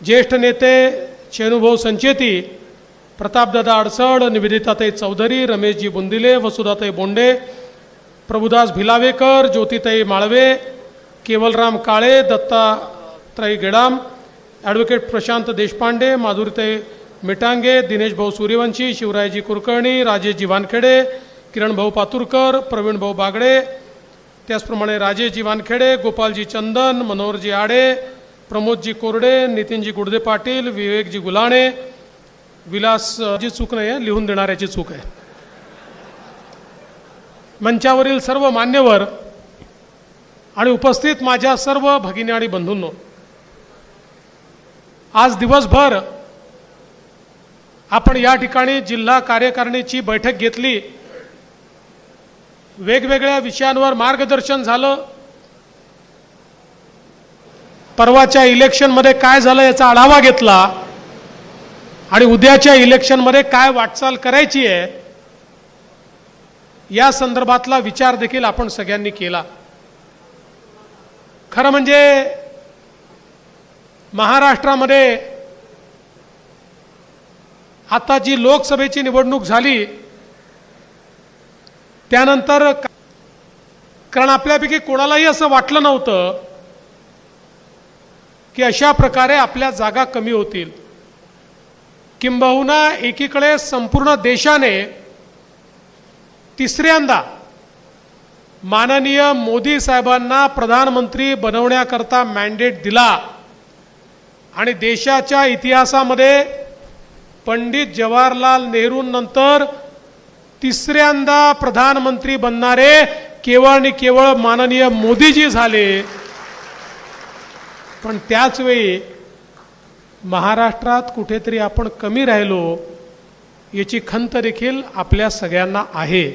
ज्येष्ठ नेते चेनुभाऊ संचेती प्रतापदादा अडसड निवेदिताताई चौधरी रमेशजी बुंदिले वसुधाताई बोंडे प्रभुदास भिलावेकर ज्योतिताई माळवे केवलराम काळे दत्तात्रय गेडाम ॲडव्होकेट प्रशांत देशपांडे माधुरीताई मिटांगे दिनेश भाऊ सूर्यवंशी शिवरायजी कुलकर्णी राजेशजी वानखेडे किरण भाऊ पातुरकर प्रवीण भाऊ बागडे त्याचप्रमाणे राजेशजी वानखेडे गोपालजी चंदन मनोहरजी आडे प्रमोदजी कोरडे नितीनजी गुडदे पाटील विवेकजी गुलाणे विलास जी चूक नाही आहे लिहून देणाऱ्याची चूक आहे. मंचावरील सर्व मान्यवर आणि उपस्थित माझ्या सर्व भगिनी आणि बंधूंनो आज दिवसभर आपण या ठिकाणी जिल्हा कार्यकारिणीची बैठक घेतली. वेगवेगळ्या विषयांवर मार्गदर्शन झालं. परवाच्या इलेक्शनमध्ये काय झालं याचा आढावा घेतला आणि उद्याच्या इलेक्शनमध्ये काय वाटचाल करायची आहे या संदर्भातला विचार देखील आपण सगळ्यांनी केला. खरं म्हणजे महाराष्ट्रामध्ये आता जी लोकसभेची निवडणूक झाली त्यानंतर कारण आपल्यापैकी कोणालाही असं वाटलं नव्हतं की अशा प्रकारे आपल्या जागा कमी होतील. किंबहुना एकीकडे संपूर्ण देशाने तिसऱ्यांदा माननीय मोदी साहेबांना प्रधानमंत्री बनवण्याकरता मॅन्डेट दिला आणि देशाच्या इतिहासामध्ये पंडित जवाहरलाल नेहरूंनंतर तिसऱ्यांदा प्रधानमंत्री बनणारे केवळ आणि केवळ माननीय मोदीजी झाले. पण त्याचवेळी महाराष्ट्रात कुठेतरी आपण कमी राहिलो याची खंत देखील आपल्या सगळ्यांना आहे.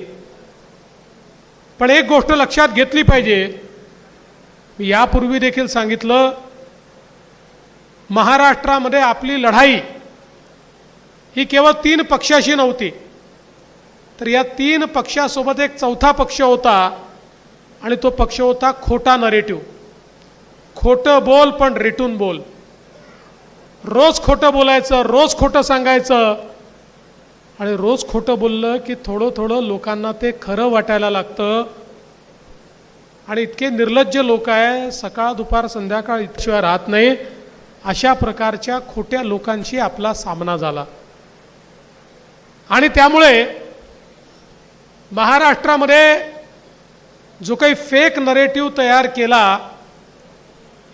पण एक गोष्ट लक्षात घेतली पाहिजे. मी यापूर्वी देखील सांगितलं महाराष्ट्रामध्ये आपली लढाई ही केवळ तीन पक्षाशी नव्हती. तर या तीन पक्षासोबत एक चौथा पक्ष होता आणि तो पक्ष होता खोटा नरेटिव्ह खोटं बोल पण रेटून बोल. रोज खोटं बोलायचं रोज खोटं सांगायचं. आणि रोज खोटं बोललं की थोडं थोडं लोकांना ते खरं वाटायला लागतं. आणि इतके निर्लज्ज लोक आहे सकाळ दुपार संध्याकाळ इतशिवाय राहत नाही. अशा प्रकारच्या खोट्या लोकांशी आपला सामना झाला. आणि त्यामुळे महाराष्ट्रामध्ये जो काही फेक नरेटिव्ह तयार केला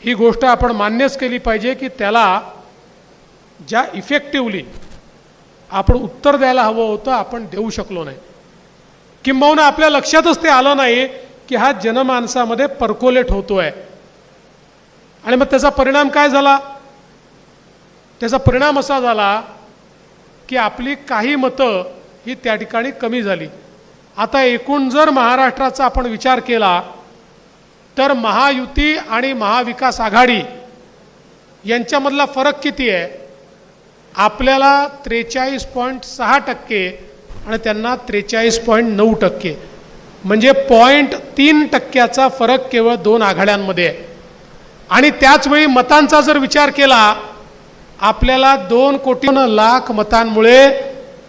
ही गोष्ट आपण मान्यच केली पाहिजे की त्याला ज्या इफेक्टिवली आपण उत्तर द्यायला हवं होतं आपण देऊ शकलो नाही. किंबहुना आपल्या लक्षातच ते आलं नाही की हा जनमानसामध्ये परकोलेट आहे आणि मग त्याचा परिणाम काय झाला? त्याचा परिणाम असा झाला की आपली काही मतं ही त्या ठिकाणी कमी झाली. आता एकूण जर महाराष्ट्राचा आपण विचार केला तर महायुती आणि महाविकास आघाडी यांच्यामधला फरक किती आहे? आपल्याला त्रेचाळीस पॉईंट सहा टक्के आणि त्यांना त्रेचाळीस पॉईंट नऊ टक्के. म्हणजे पॉईंट तीन टक्क्याचा फरक केवळ दोन आघाड्यांमध्ये आहे. आणि त्याचवेळी मतांचा जर विचार केला आपल्याला दोन कोटी लाख मतांमुळे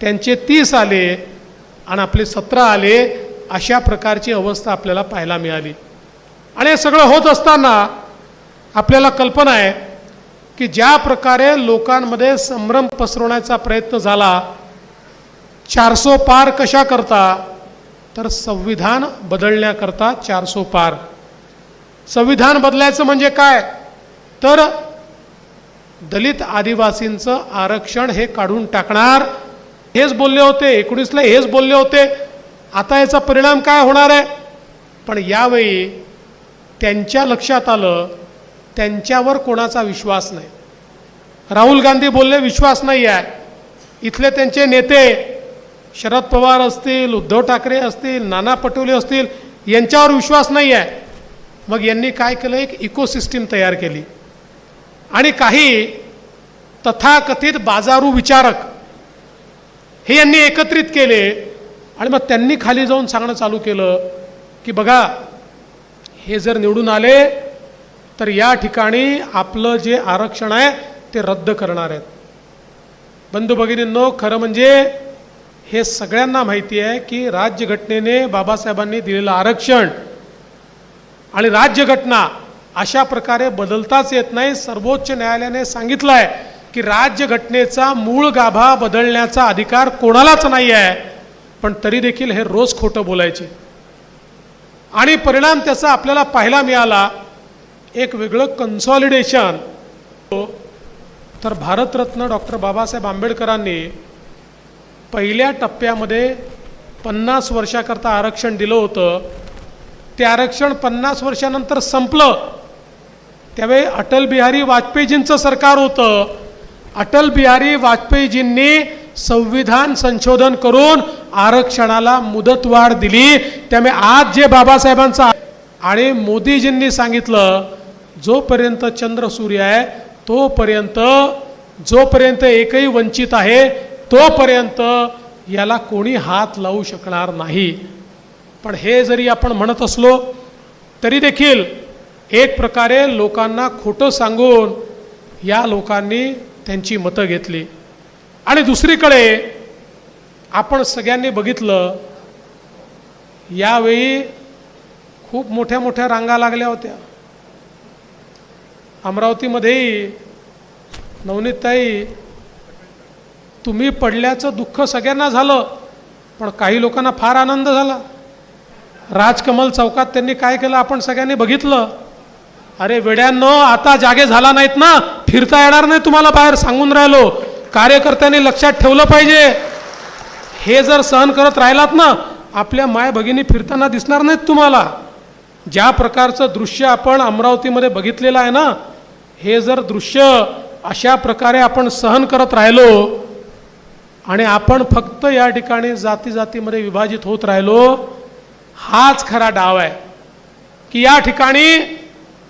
त्यांचे तीस आले आणि आपले सतरा आले अशा प्रकारची अवस्था आपल्याला पाहायला मिळाली. आणि हे सगळं होत असताना आपल्याला कल्पना आहे की ज्या प्रकारे लोकांमध्ये संभ्रम पसरवण्याचा प्रयत्न झाला चारसो पार कशा करता तर संविधान बदलण्याकरता चारसो पार. संविधान बदलायचं म्हणजे काय? तर दलित आदिवासींचं आरक्षण हे काढून टाकणार. हेच बोलले होते एकोणीसला हेच बोलले होते. आता याचा परिणाम काय होणार आहे? पण यावेळी त्यांच्या लक्षात आलं त्यांच्यावर कोणाचा विश्वास नाही. राहुल गांधी बोलले विश्वास नाही आहे. इथले त्यांचे नेते शरद पवार असतील उद्धव ठाकरे असतील नाना पटोले असतील यांच्यावर विश्वास नाही आहे. मग यांनी काय केलं? एक इकोसिस्टीम तयार केली. आणि काही तथाकथित बाजारू विचारक हे यांनी एकत्रित केले आणि मग त्यांनी खाली जाऊन सांगणं चालू केलं की बघा हे जर निवडून आले तर या ठिकाणी आपलं जे आरक्षण आहे ते रद्द करणार आहेत. बंधू भगिनींनो खरं म्हणजे हे सगळ्यांना माहिती आहे की राज्यघटनेने बाबासाहेबांनी दिलेलं आरक्षण आणि राज्यघटना अशा प्रकारे बदलताच येत नाही. सर्वोच्च न्यायालयाने सांगितलं आहे की राज्यघटनेचा मूळ गाभा बदलण्याचा अधिकार कोणालाच नाही आहे पण तरी देखील हे रोज खोटं बोलायचे. आणि परिणाम त्याचा आपल्याला पाहायला मिळाला. एक वेगळं कन्सॉलिडेशन तर भारतरत्न डॉक्टर बाबासाहेब आंबेडकरांनी पहिल्या टप्प्यामध्ये पन्नास वर्षाकरता आरक्षण दिलं होतं. ते आरक्षण पन्नास वर्षानंतर संपलं. त्यावेळी अटल बिहारी वाजपेयीजींचं सरकार होतं. अटल बिहारी वाजपेयीजींनी संविधान संशोधन करून आरक्षणाला मुदतवाढ दिली. त्यामुळे आज जे बाबासाहेबांचा आणि मोदीजींनी सांगितलं जोपर्यंत चंद्र सूर्य आहे तोपर्यंत जोपर्यंत एकही वंचित आहे तोपर्यंत याला कोणी हात लावू शकणार नाही. पण हे जरी आपण म्हणत असलो तरी देखील एक प्रकारे लोकांना खोटं सांगून या लोकांनी त्यांची मतं घेतली. आणि दुसरीकडे आपण सगळ्यांनी बघितलं यावेळी खूप मोठ्या मोठ्या रांगा लागल्या होत्या. अमरावतीमध्येही नवनीतताई तुम्ही पडल्याचं दुःख सगळ्यांना झालं पण काही लोकांना फार आनंद झाला. राजकमल चौकात त्यांनी काय केलं आपण सगळ्यांनी बघितलं. अरे वेड्यांनो आता जागे झाला नाहीत ना? फिरता येणार नाही तुम्हाला बाहेर सांगून राहिलो. कार्यकर्त्यांनी लक्षात ठेवलं पाहिजे. हे जर सहन करत राहिलात ना आपल्या माय भगिनी फिरताना दिसणार नाहीत तुम्हाला. ज्या प्रकारचं दृश्य आपण अमरावतीमध्ये बघितलेलं आहे ना हे जर दृश्य अशा प्रकारे आपण सहन करत राहिलो आणि आपण फक्त या ठिकाणी जाती जातीमध्ये विभाजित होत राहिलो हाच खरा डाव आहे. की या ठिकाणी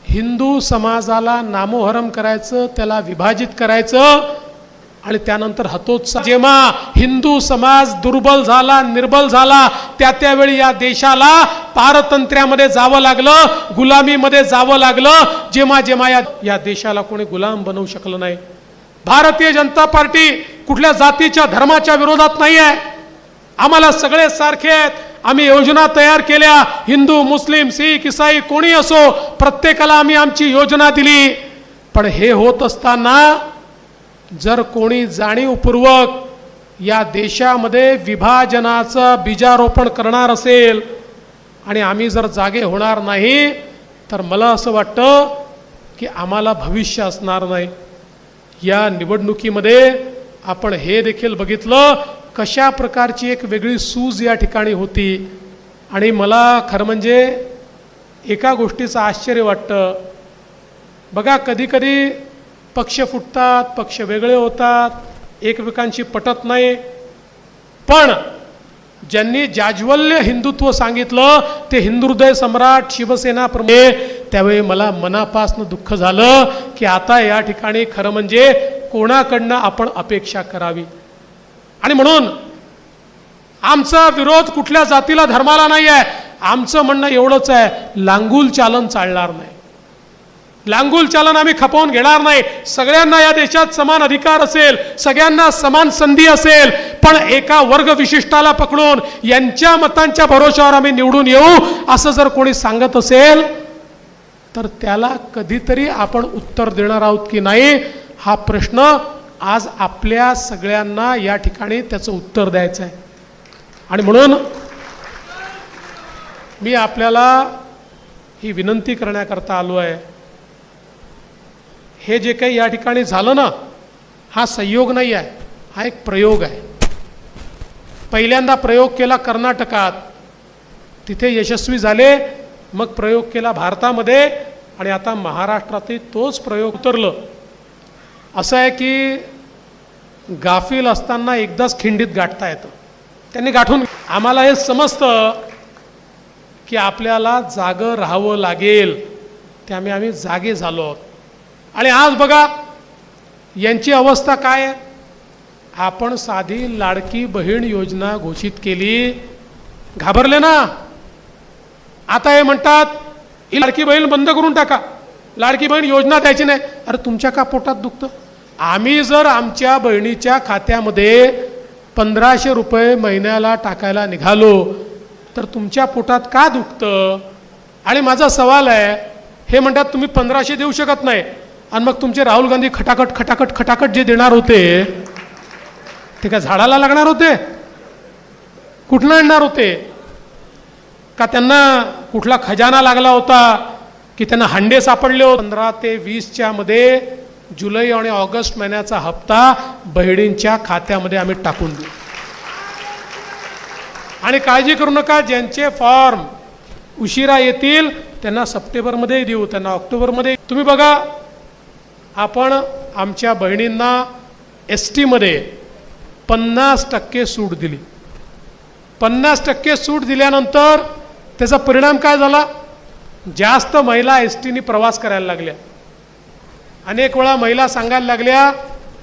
हिंदू समाजाला नामोहरम करायचं त्याला विभाजित करायचं आणि त्यानंतर हतोत्साह. जेव्हा हिंदू समाज दुर्बल झाला निर्बल झाला त्या त्यावेळी या देशाला पारतंत्र्यामध्ये जावं लागलं गुलामीमध्ये जावं लागलं. जेव्हा जेव्हा या या देशाला कोणी गुलाम बनवू शकलं नाही. भारतीय जनता पार्टी कुठल्या जातीच्या धर्माच्या विरोधात नाही आहे. आम्हाला सगळे सारखे आहेत. आम्ही योजना तयार केल्या. हिंदू मुस्लिम सिख इसाई कोणी असो प्रत्येकाला आम्ही आमची योजना दिली. पण हे होत असताना जर कोणी जाणीवपूर्वक या देशामध्ये विभाजनाचं बीजारोपण करणार असेल आणि आम्ही जर जागे होणार नाही तर मला असं वाटतं की आम्हाला भविष्य असणार नाही. या निवडणुकीमध्ये आपण हे देखील बघितलं कशा प्रकारची एक वेगळी सूज या ठिकाणी होती. आणि मला खरं म्हणजे एका गोष्टीचं आश्चर्य वाटतं. बघा कधीकधी पक्ष फुटतात पक्ष वेगळे होतात एकमेकांशी पटत नाही. पण ज्यांनी जाज्वल्य हिंदुत्व सांगितलं ते हिंदुहृदय सम्राट शिवसेना प्रमुख. त्यावेळी मला मनापासनं दुःख झालं की आता या ठिकाणी खरं म्हणजे कोणाकडनं आपण अपेक्षा करावी? आणि म्हणून आमचा विरोध कुठल्या जातीला धर्माला नाही आहे आमचं म्हणणं एवढंच आहे लांगूल चालन चालणार नाही. लांगुल चालन आम्ही खपवून घेणार नाही. सगळ्यांना या देशात समान अधिकार असेल सगळ्यांना समान संधी असेल पण एका वर्ग विशिष्टाला पकडून यांच्या मतांच्या भरोशावर आम्ही निवडून येऊ असं जर कोणी सांगत असेल तर त्याला कधीतरी आपण उत्तर देणार आहोत की नाही हा प्रश्न आज आपल्या सगळ्यांना या ठिकाणी त्याचं उत्तर द्यायचं आहे. आणि म्हणून मी आपल्याला ही विनंती करण्याकरता आलो आहे. हे जे काही या ठिकाणी झालं ना हा संयोग नाही आहे हा एक प्रयोग आहे. पहिल्यांदा प्रयोग केला कर्नाटकात तिथे यशस्वी झाले मग प्रयोग केला भारतामध्ये आणि आता महाराष्ट्रातही तोच प्रयोग उतरलं. असं आहे की गाफील असताना एकदाच खिंडीत गाठता येतं. त्यांनी गाठून आम्हाला हे समजतं की आपल्याला जागं राहावं लागेल. त्यामुळे आम्ही जागे झालो आहोत. आणि आज बघा यांची अवस्था काय आहे? आपण साधी लाडकी बहीण योजना घोषित केली. घाबरले ना? आता हे म्हणतात ही लाडकी बहीण बंद करून टाका. लाडकी बहीण योजना द्यायची नाही. अरे तुमच्या का पोटात दुखतं? आम्ही जर आमच्या बहिणीच्या खात्यामध्ये पंधराशे रुपये महिन्याला टाकायला निघालो तर तुमच्या पोटात का दुखतं? आणि माझा सवाल आहे हे म्हणतात तुम्ही पंधराशे देऊ शकत नाही. आणि मग तुमचे राहुल गांधी खटाखट खटाखट खटाखट जे देणार होते ते काय झाडाला लागणार होते? कुठनं आणणार होते? का त्यांना कुठला खजाना लागला होता? की त्यांना हंडे सापडले होते? पंधरा ते वीसच्या मध्ये जुलै आणि ऑगस्ट महिन्याचा हप्ता बहिणींच्या खात्यामध्ये आम्ही टाकून देऊ. आणि काळजी करू नका ज्यांचे फॉर्म उशिरा येतील त्यांना सप्टेंबरमध्ये देऊ त्यांना ऑक्टोबरमध्ये. तुम्ही बघा आपण आमच्या बहिणींना एस टीमध्ये पन्नास टक्के सूट दिली. पन्नास टक्के सूट दिल्यानंतर त्याचा परिणाम काय झाला? जास्त महिला एस टीने प्रवास करायला लागल्या. अनेक वेळा महिला सांगायला लागल्या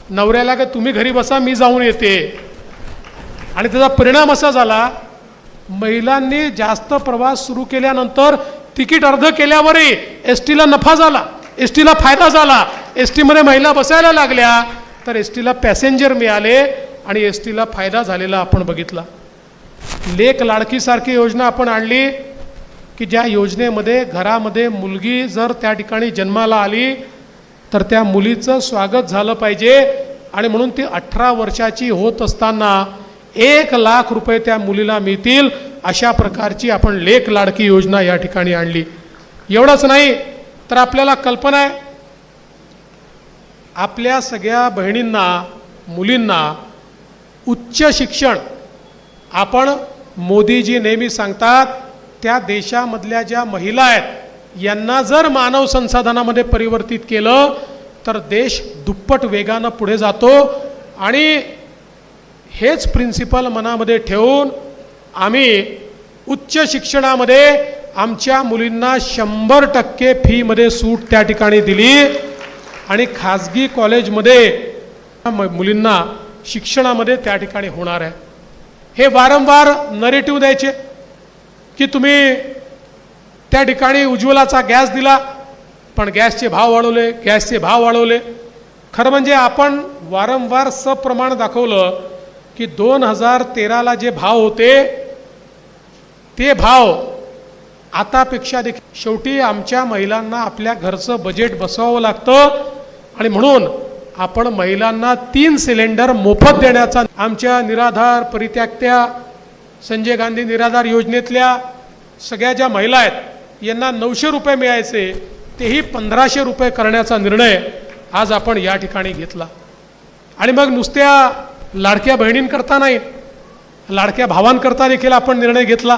नवऱ्याला का तुम्ही घरी बसा मी जाऊन येते. आणि त्याचा परिणाम असा झाला महिलांनी जास्त प्रवास सुरू केल्यानंतर तिकीट अर्ध केल्यावरही एस टीला नफा झाला. एस टीला फायदा झाला. एस टीमध्ये महिला बसायला लागल्या तर एस टीला पॅसेंजर मिळाले आणि एस टीला फायदा झालेला आपण बघितला. लेख लाडकीसारखी योजना आपण आणली की ज्या योजनेमध्ये घरामध्ये मुलगी जर त्या ठिकाणी जन्माला आली तर त्या मुलीचं स्वागत झालं पाहिजे आणि म्हणून ती अठरा वर्षाची होत असताना एक लाख रुपये त्या मुलीला मिळतील अशा प्रकारची आपण लेख लाडकी योजना या ठिकाणी आणली. एवढंच नाही तर आपल्याला कल्पना आहे आपल्या सगळ्या बहिणींना मुलींना उच्च शिक्षण आपण मोदीजी नेहमी सांगतात त्या देशामधल्या ज्या महिला आहेत यांना जर मानव संसाधनामध्ये परिवर्तित केलं तर देश दुप्पट वेगानं पुढे जातो. आणि हेच प्रिन्सिपल मनामध्ये ठेवून आम्ही उच्च शिक्षणामध्ये आमच्या मुलींना शंभर टक्के फीमध्ये सूट त्या ठिकाणी दिली. आणि खाजगी कॉलेजमध्ये मुलींना शिक्षणामध्ये त्या ठिकाणी होणार आहे. हे वारंवार नरेटिव्ह द्यायचे की तुम्ही त्या ठिकाणी उज्ज्वलाचा गॅस दिला पण गॅसचे भाव वाढवले गॅसचे भाव वाढवले. खरं म्हणजे आपण वारंवार सप्रमाण दाखवलं की दोन हजार तेराला जे भाव होते ते भाव आतापेक्षा देखील शेवटी आमच्या महिलांना आपल्या घरचं बजेट बसवावं लागतं. आणि म्हणून आपण महिलांना तीन सिलेंडर मोफत देण्याचा आमच्या निराधार परित्यागत्या संजय गांधी निराधार योजनेतल्या सगळ्या ज्या महिला आहेत यांना नऊशे रुपये मिळायचे तेही पंधराशे रुपये करण्याचा निर्णय आज आपण या ठिकाणी घेतला. आणि मग नुसत्या लाडक्या बहिणींकरता नाही लाडक्या भावांकरता देखील आपण निर्णय घेतला.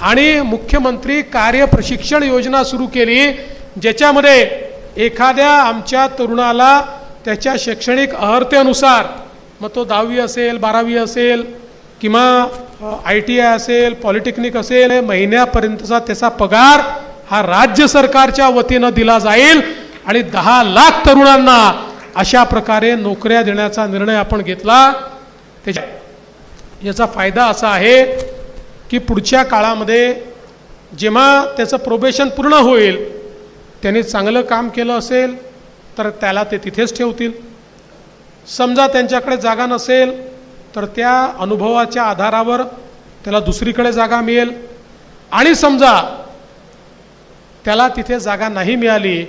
आणि मुख्यमंत्री कार्य प्रशिक्षण योजना सुरू केली ज्याच्यामध्ये एखाद्या आमच्या तरुणाला त्याच्या शैक्षणिक अर्हतेनुसार मग तो दहावी असेल बारावी असेल किंवा आय टी आय असेल पॉलिटेक्निक असेल महिन्यापर्यंतचा त्याचा पगार हा राज्य सरकारच्या वतीनं दिला जाईल आणि दहा लाख तरुणांना अशा प्रकारे नोकऱ्या देण्याचा निर्णय आपण घेतला. त्याच्या याचा फायदा असा आहे की पुढच्या काळामध्ये जेव्हा त्याचं प्रोबेशन पूर्ण होईल त्यांनी चांगलं काम केलं असेल तर त्याला ते तिथेच ठेवतील. समजा त्यांच्याकडे जागा नसेल तर त्या अनुभवाच्या आधारावर त्याला दुसरीकडे जागा मिळेल. आणि समजा त्याला तिथे जागा नाही मिळाली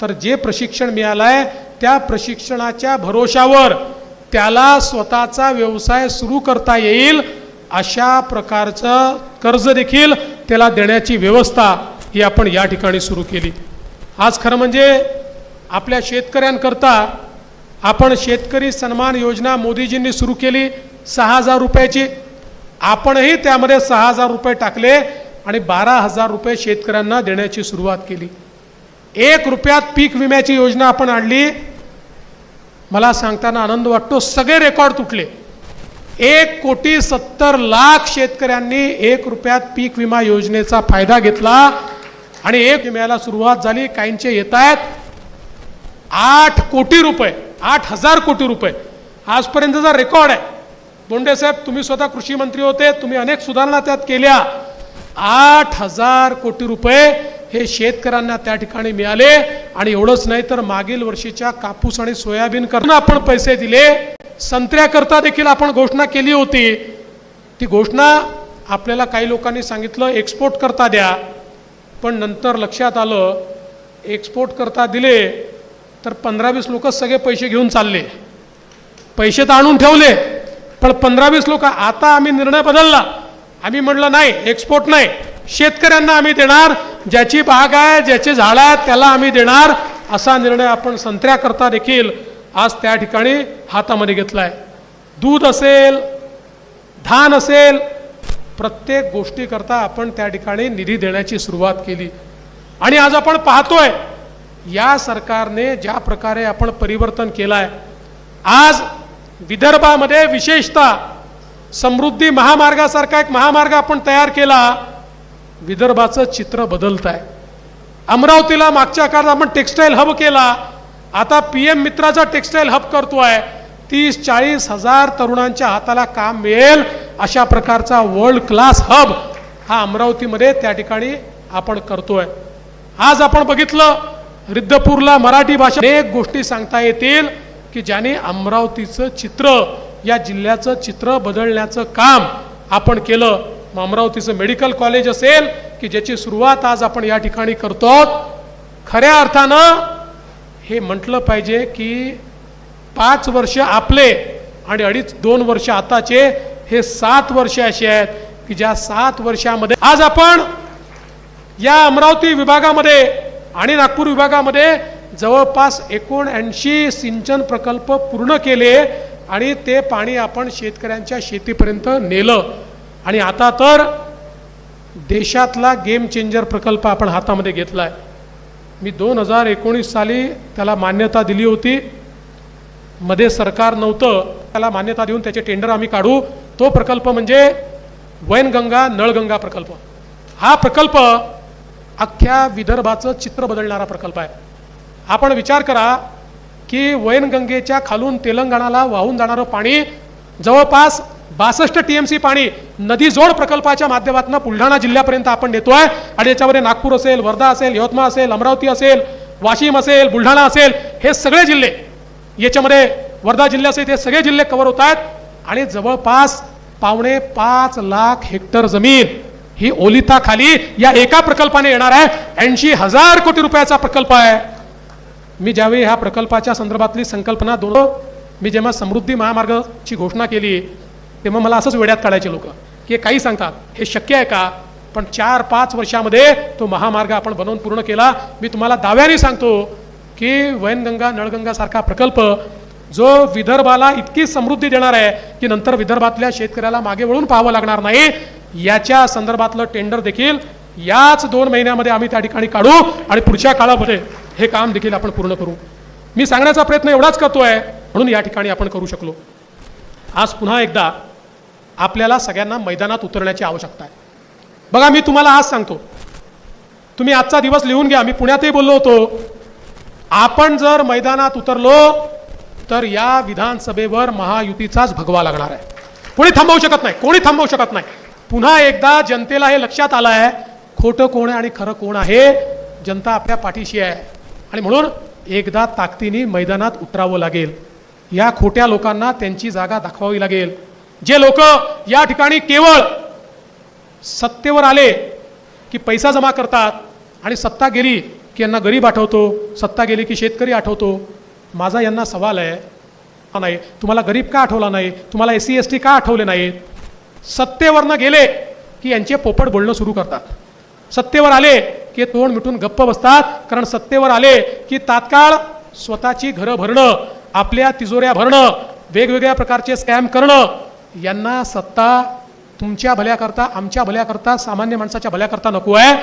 तर जे प्रशिक्षण मिळालं आहे त्या प्रशिक्षणाच्या भरोशावर त्याला स्वतःचा व्यवसाय सुरू करता येईल अशा प्रकारचं कर्ज देखील त्याला देण्याची व्यवस्था ही आपण या ठिकाणी सुरू केली. आज खरं म्हणजे आपल्या शेतकऱ्यांकरता आपण शेतकरी सन्मान योजना मोदीजींनी सुरू केली सहा हजार रुपयाची. आपणही त्यामध्ये सहा हजार रुपये टाकले आणि बारा हजार रुपये शेतकऱ्यांना देण्याची सुरुवात केली. एक रुपयात पीक विम्याची योजना आपण आणली. मला सांगताना आनंद वाटतो सगळे रेकॉर्ड तुटले. एक कोटी सत्तर लाख शेतकऱ्यांनी एक रुपयात पीक विमा योजनेचा फायदा घेतला. आणि एक विम्याला सुरुवात झाली काहींचे येत आहेत. आठ कोटी रुपये आठ हजार कोटी रुपये. आजपर्यंतचा रेकॉर्ड आहे बोंडे साहेब तुम्ही स्वतः कृषी मंत्री होते तुम्ही अनेक सुधारणा त्यात केल्या. आठ हजार कोटी रुपये हे शेतकऱ्यांना त्या ठिकाणी मिळाले. आणि एवढंच नाही तर मागील वर्षीच्या कापूस आणि सोयाबीन करणं आपण पैसे दिले. संत्र्याकरता देखील आपण घोषणा केली होती. ती घोषणा आपल्याला काही लोकांनी सांगितलं एक्सपोर्ट करता द्या. पण नंतर लक्षात आलं एक्सपोर्ट करता दिले तर पंधरा वीस लोक सगळे पैसे घेऊन चालले. पैसे तर आणून ठेवले पण पंधरा वीस लोक आता आम्ही निर्णय बदलला. आम्ही म्हटलं नाही एक्सपोर्ट नाही. शेतकऱ्यांना आम्ही देणार ज्याची बाग आहे ज्याचे झाड आहेत त्याला आम्ही देणार. असा निर्णय आपण संत्र्याकरता देखील आज त्या ठिकाणी हातामध्ये घेतला आहे दूध असेल धान असेल प्रत्येक गोष्टीकरता आपण त्या ठिकाणी निधी देण्याची सुरुवात केली. आणि आज आपण पाहतोय या सरकारने ज्या प्रकारे आपण परिवर्तन केलं आहे आज विदर्भामध्ये विशेषतः समृद्धी महामार्गासारखा एक महामार्ग आपण तयार केला विदर्भाचं चित्र बदलत आहे अमरावतीला मागच्या काळात आपण टेक्स्टाईल हब केला आता पी एम मित्राचा टेक्स्टाईल हब करतो आहे तीस चाळीस हजार तरुणांच्या हाताला काम मिळेल अशा प्रकारचा वर्ल्ड क्लास हब हा अमरावतीमध्ये त्या ठिकाणी आपण करतोय. आज आपण बघितलं रिद्धपूरला मराठी भाषा अनेक गोष्टी सांगता येतील की ज्याने अमरावतीचं चित्र या जिल्ह्याचं चित्र बदलण्याचं काम आपण केलं. मग अमरावतीचं मेडिकल कॉलेज असेल की ज्याची सुरुवात आज आपण या ठिकाणी करतो खऱ्या अर्थानं हे म्हटलं पाहिजे की पाच वर्ष आपले आणि अडीच दोन वर्ष आताचे हे सात वर्ष असे आहेत की ज्या सात वर्षामध्ये आज आपण या अमरावती विभागामध्ये आणि नागपूर विभागामध्ये जवळपास एकोणऐंशी सिंचन प्रकल्प पूर्ण केले आणि ते पाणी आपण शेतकऱ्यांच्या शेतीपर्यंत नेलं. आणि आता तर देशातला गेम चेंजर प्रकल्प आपण हातामध्ये घेतला आहे मी दोन हजार एकोणीस साली त्याला मान्यता दिली होती. मध्ये सरकार नव्हतं त्याला मान्यता देऊन त्याचे टेंडर आम्ही काढू. तो प्रकल्प म्हणजे वैनगंगा नळगंगा प्रकल्प. हा प्रकल्प अख्ख्या विदर्भाचं चित्र बदलणारा प्रकल्प आहे. आपण विचार करा की वैनगंगेच्या खालून तेलंगणाला वाहून जाणारं पाणी जवळपास बासष्ट टी एम सी पाणी नदी जोड प्रकल्पाच्या माध्यमातून बुलढाणा जिल्ह्यापर्यंत आपण नेतोय. आणि याच्यामध्ये नागपूर असेल वर्धा असेल यवतमाळ असेल अमरावती असेल वाशिम असेल बुलढाणा असेल हे सगळे जिल्हे याच्यामध्ये वर्धा जिल्ह्यासहित हे सगळे जिल्हे कव्हर होत आहेत. आणि जवळपास पावणे पाच लाख हेक्टर जमीन ही ओलिताखाली या एका प्रकल्पाने येणार आहे. ऐंशी हजार कोटी रुपयाचा प्रकल्प आहे. मी ज्यावेळी ह्या प्रकल्पाच्या संदर्भातली संकल्पना दोन मी जेव्हा समृद्धी महामार्गाची घोषणा केली तेव्हा मला असंच वेड्यात काढायचे लोक की काही सांगतात. हे शक्य आहे का? पण चार पाच वर्षामध्ये तो महामार्ग आपण बनवून पूर्ण केला. मी तुम्हाला दाव्याने सांगतो की वैनगंगा नळगंगासारखा प्रकल्प जो विदर्भाला इतकी समृद्धी देणार आहे की नंतर विदर्भातल्या शेतकऱ्याला मागे वळून पाहावं लागणार नाही याच्या संदर्भातलं टेंडर देखील याच दोन महिन्यामध्ये आम्ही त्या ठिकाणी काढू आणि पुढच्या काळामध्ये हे काम देखील आपण पूर्ण करू. मी सांगण्याचा प्रयत्न एवढाच करतोय म्हणून या ठिकाणी आपण करू शकलो. आज पुन्हा एकदा आपल्याला सगळ्यांना मैदानात उतरण्याची आवश्यकता आहे. बघा मी तुम्हाला आज सांगतो. तुम्ही आजचा दिवस लिहून घ्या. मी पुण्यातही बोललो होतो. आपण जर मैदानात उतरलो तर या विधानसभेवर महायुतीचाच भगवा लागणार आहे. कोणी थांबवू शकत नाही कोणी थांबवू शकत नाही. पुन्हा एकदा जनतेला हे लक्षात आलं आहे खोटं कोण आहे आणि खरं कोण आहे जनता आपल्या पाठीशी आहे. आणि म्हणून एकदा ताकदीने मैदानात उतरावं लागेल. या खोट्या लोकांना त्यांची जागा दाखवावी लागेल. जे लोक या ठिकाणी केवळ सत्तेवर आले की पैसा जमा करतात आणि सत्ता गेली की यांना गरीब आठवतो सत्ता गेली की शेतकरी आठवतो. माझा यांना सवाल आहे हा नाही तुम्हाला गरीब का आठवला नाही? तुम्हाला एस सी एस टी का आठवले नाहीत सत्तेवरनं गेले की यांचे पोपट बोलणं सुरू करतात. सत्तेवर आले की तोंड मिटून गप्प बसतात कारण सत्तेवर आले की तात्काळ स्वतःची घरं भरणं आपल्या तिजोऱ्या भरणं वेगवेगळ्या प्रकारचे स्कॅम करणं यांना सत्ता तुमच्या भल्याकरता आमच्या भल्याकरता सामान्य माणसाच्या भल्याकरता नको आहे.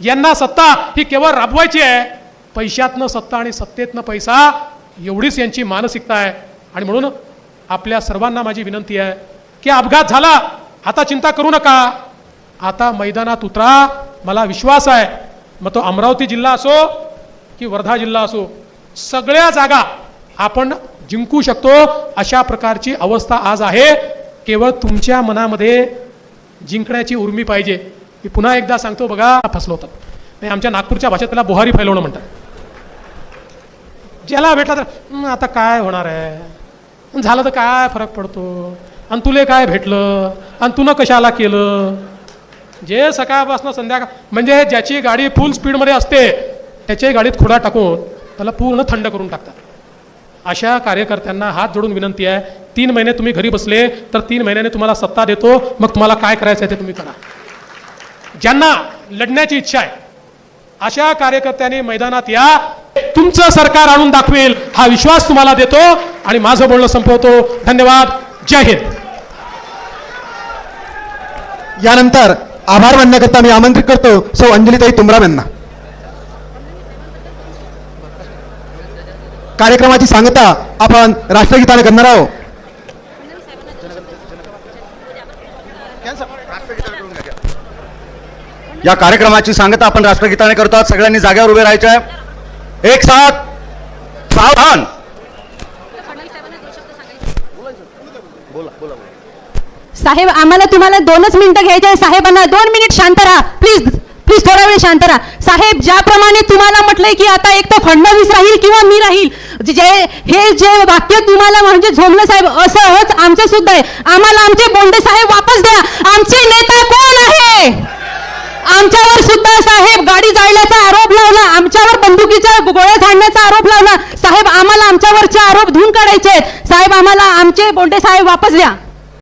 यांना सत्ता ही केवळ राबवायची आहे. पैशातनं सत्ता आणि सत्तेतनं पैसा एवढीच यांची मानसिकता आहे. आणि म्हणून आपल्या सर्वांना माझी विनंती आहे की अपघात झाला आता चिंता करू नका. आता मैदानात उतरा मला विश्वास आहे. मग तो अमरावती जिल्हा असो की वर्धा जिल्हा असो सगळ्या जागा आपण जिंकू शकतो. अशा प्रकारची अवस्था आज आहे. केवळ तुमच्या मनामध्ये जिंकण्याची उर्मी पाहिजे. मी पुन्हा एकदा सांगतो बघा फसलो होतं. नाही आमच्या नागपूरच्या भाषेत त्याला बुहारी फैलवणं म्हणतात. ज्याला भेटला तर आता काय होणार आहे? झालं तर काय फरक पडतो? आणि तुले काय भेटलं? आणि तुनं कशाला केलं? जे सकाळपासून संध्याकाळ म्हणजे ज्याची गाडी फुल स्पीडमध्ये असते त्याच्याही गाडीत खुडा टाकून त्याला पूर्ण थंड करून टाकतात. अशा कार्यकर्त्यांना हात जोडून विनंती आहे तीन महिने तुम्ही घरी बसले तर तीन महिन्याने तुम्हाला सत्ता देतो मग तुम्हाला काय करायचं आहे ते तुम्ही करा. ज्यांना लढण्याची इच्छा आहे अशा कार्यकर्त्यांनी मैदानात या. तुमचं सरकार आणून दाखवेल हा विश्वास तुम्हाला देतो आणि माझं बोलणं संपवतो. धन्यवाद. जय हिंद. यानंतर आभार मानण्याकरता मी आमंत्रित करतो सौ अंजलीताई तुमराम यांना कार्यक्रमाची सांगता आपण राष्ट्रगीताने करणार आहोत. या कार्यक्रमाची सांगता आपण राष्ट्रगीताने करतो. आहोत सगळ्यांनी जागेवर उभे राहायचे आहे. एक साथ सावधान. साहेब आम्हाला तुम्हाला दोनच मिनिटं घ्यायचे आहे साहेबांना दोन मिनिट शांत राहा. प्लीज प्लीज थोडा वेळ शांत राहा. साहेब ज्याप्रमाणे तुम्हाला म्हटलंय की आता एक तर फडणवीस राहील किंवा मी राहील जे हे जे वाक्य तुम्हाला म्हणजे झोमलं साहेब असं आमचं सुद्धा आहे. आम्हाला आमचे बोंडे साहेब वापस द्या. आमचे नेता कोण आहे? आमच्यावर सुद्धा साहेब गाडी जाळल्याचा आरोप लावला आमच्यावर बंदुकीच्या गोळ्या झाडण्याचा आरोप लावला. साहेब आम्हाला आमच्यावरचे आरोप धुवून काढायचे आहेत. साहेब आम्हाला आमचे बोंडे साहेब वापस द्या.